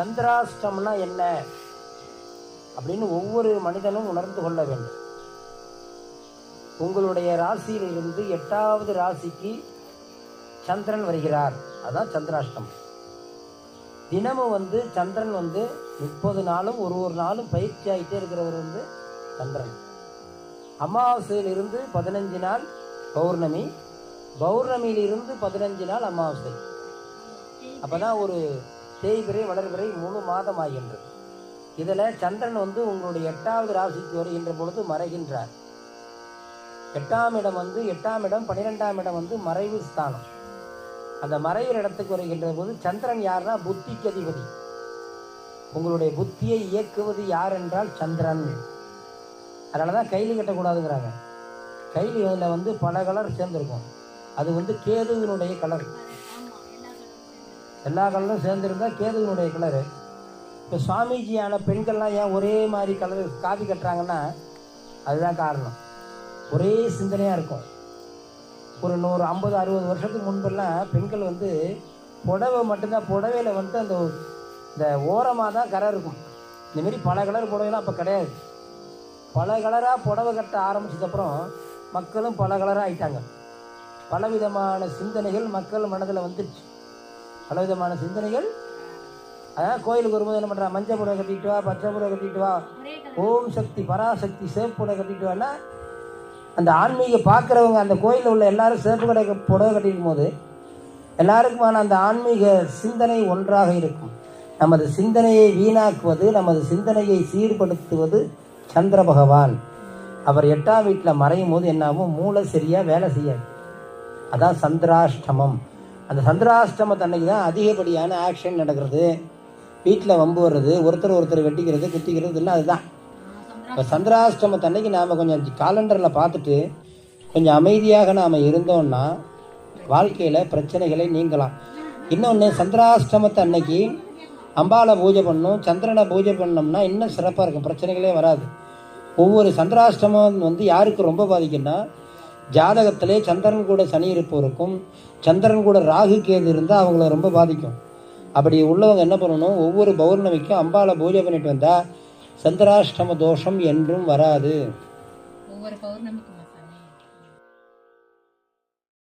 சந்திராஷ்டம்னா என்ன? அப்படின்னு ஒவ்வொரு மனிதனும் உணர்ந்து கொள்ள வேண்டும். உங்களுடைய ராசியிலிருந்து எட்டாவது ராசிக்கு சந்திரன் வருகிறார். அதுதான் சந்திராஷ்டம். தினமும் வந்து சந்திரன் வந்து முப்பது நாளும் ஒரு ஒரு நாளும் பயிற்சி ஆகிட்டே இருக்கிறவர் வந்து சந்திரன். அமாவாசையிலிருந்து பதினஞ்சு நாள் பௌர்ணமி. பௌர்ணமியிலிருந்து பதினஞ்சு நாள் அமாவாசை. அப்பதான் ஒரு தேய்பிறை வளர்பிறை மூணு மாதம் ஆகின்றது இதில் சந்திரன் வந்து உங்களுடைய எட்டாவது ராசிக்கு வருகின்ற பொழுது மறைகின்றார். எட்டாம் இடம் வந்து எட்டாம் இடம் பன்னிரெண்டாம் இடம் வந்து மறைவு ஸ்தானம். அந்த மறைகிற இடத்துக்கு வருகின்ற போது சந்திரன் யாருன்னா புத்திக்கு அதிபதி. உங்களுடைய புத்தியை இயக்குவது யார் என்றால் சந்திரன். அதனால தான் கைலி கட்டக்கூடாதுங்கிறாங்க. கைலி அதில் வந்து பல கலர் சேர்ந்துருக்கும். அது வந்து கேதுவினுடைய கலர் எல்லா கலரும் சேர்ந்துருந்தா கேதுவனுடைய கலரு இப்போ சுவாமிஜியான பெண்கள்லாம் ஏன் ஒரே மாதிரி கலர் காவி கட்டுறாங்கன்னா அதுதான் காரணம். ஒரே சிந்தனையாக இருக்கும். ஒரு நூறு ஐம்பது அறுபது வருஷத்துக்கு முன்பெல்லாம் பெண்கள் வந்து புடவை மட்டும்தான் புடவையில் வந்துட்டு அந்த இந்த ஓரமாக தான் கரை இருக்கும். இந்தமாரி பல கலர் புடவைலாம் அப்போ கிடையாது. பல கலராக புடவை கட்ட ஆரம்பிச்சதுக்கப்புறம் மக்களும் பல கலராக ஆயிட்டாங்க. பலவிதமான சிந்தனைகள் மக்கள் மனதில் வந்துடுச்சு பலவிதமான சிந்தனைகள். அதான் கோயிலுக்கு வரும்போது என்ன பண்ணுறா மஞ்சள் புடவை கட்டிட்டு வா பச்சை புடவை கட்டிட்டு வா. ஓம் சக்தி பராசக்தி சேப்பு புடவை கட்டிட்டு வான்னா அந்த ஆன்மீக பார்க்குறவங்க அந்த கோயிலில் உள்ள எல்லாரும் சேப்பு கடை புடவை கட்டிருக்கும் போது எல்லாருக்குமான அந்த ஆன்மீக சிந்தனை ஒன்றாக இருக்கும். நமது சிந்தனையை வீணாக்குவது நமது சிந்தனையை சீர்படுத்துவது சந்திர பகவான். அவர் எட்டாம் வீட்டில் மறையும் போது என்னாகும் மூளை சரியாக வேலை செய்யாது. அதான் சந்திராஷ்டமம். அந்த சந்திராஷ்டமத்து அன்னைக்கு தான் அதிகப்படியான ஆக்ஷன் நடக்கிறது. வீட்டில் வம்பு வர்றது ஒருத்தர் ஒருத்தர் வெட்டிக்கிறது குத்திக்கிறது எல்லாம் அதுதான். இப்போ சந்திராஷ்டமத்து அன்னைக்கு நாம் கொஞ்சம் காலண்டரில் பார்த்துட்டு கொஞ்சம் அமைதியாக நாம் இருந்தோம்னா வாழ்க்கையில் பிரச்சனைகளை நீங்கலாம். இன்னொன்று சந்திராஷ்டமத்து அன்னைக்கு அம்பாவை பூஜை பண்ணும் சந்திரனை பூஜை பண்ணோம்னா இன்னும் சிறப்பாக இருக்கும் பிரச்சனைகளே வராது. ஒவ்வொரு சந்திராஷ்டமம் வந்து யாருக்கு ரொம்ப பாதிக்குன்னா ஜாதகத்திலே சந்திரன் கூட சனி இருப்பவருக்கும் சந்திரன் கூட ராகு கேது இருந்தால் அவங்கள ரொம்ப பாதிக்கும். அப்படி உள்ளவங்க என்ன பண்ணணும்? ஒவ்வொரு பௌர்ணமிக்கும் அம்பாவை பூஜை பண்ணிட்டு வந்தால் சந்திராஷ்டம தோஷம் என்றும் வராது. ஒவ்வொரு பௌர்ணமிக்கும்